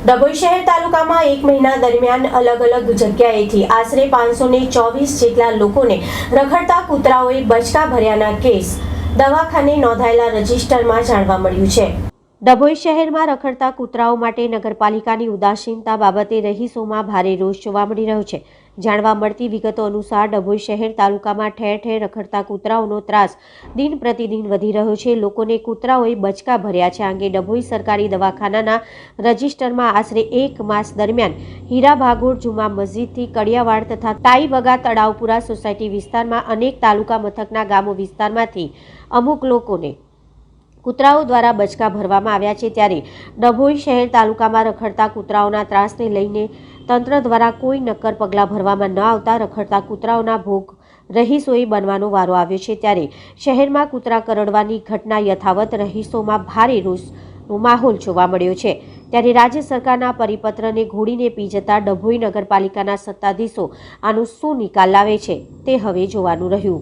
ડભોઈ શહેર તાલુકામાં એક મહિના દરમિયાન અલગ અલગ જગ્યાએથી આશરે પાંચસો ને ચોવીસ જેટલા લોકોને રખડતા કૂતરાઓએ બચકા ભર્યાના કેસ દવાખાને નોંધાયેલા રજીસ્ટરમાં જાણવા મળ્યું છે. ડભોઈ શહેરમાં રખડતા કૂતરાઓ માટે નગરપાલિકાની ઉદાસીનતા બાબતે રહીશોમાં ભારે રોષ જોવા મળી રહ્યો છે. જાણવા મળતી વિગતો અનુસાર ડભોઈ શહેર તાલુકામાં ઠેર ઠેર રખડતા કૂતરાઓનો ત્રાસ દિન પ્રતિદિન વધી રહ્યો છે. લોકોને કૂતરાઓએ બચકા ભર્યા છે. અંગે ડભોઈ સરકારી દવાખાનાના રજીસ્ટરમાં આશરે એક માસ દરમિયાન હીરા ભાગોળ, જુમા મસ્જિદથી કડિયાવાડ તથા તાઈબગા તળાવપુરા સોસાયટી વિસ્તારમાં અનેક તાલુકા મથકના ગામો વિસ્તારમાંથી અમુક લોકોને કૂતરાઓ દ્વારા બચકા ભરવામાં આવ્યા છે ત્યારે ડભોઈ શહેર તાલુકામાં રખડતા કૂતરાઓના ત્રાસને લઈને તંત્ર દ્વારા કોઈ નક્કર પગલાં ભરવામાં ન આવતા રખડતા કૂતરાઓના ભોગ રહીશોએ બનવાનો વારો આવ્યો છે ત્યારે શહેરમાં કૂતરા કરડવાની ઘટના યથાવત રહીશોમાં ભારે રોષનો માહોલ જોવા મળ્યો છે. ત્યારે રાજ્ય સરકારના પરિપત્રને ઘોડીને પી જતા ડભોઈ નગરપાલિકાના સત્તાધીશો આનો શું નિકાલ લાવે છે તે હવે જોવાનું રહ્યું.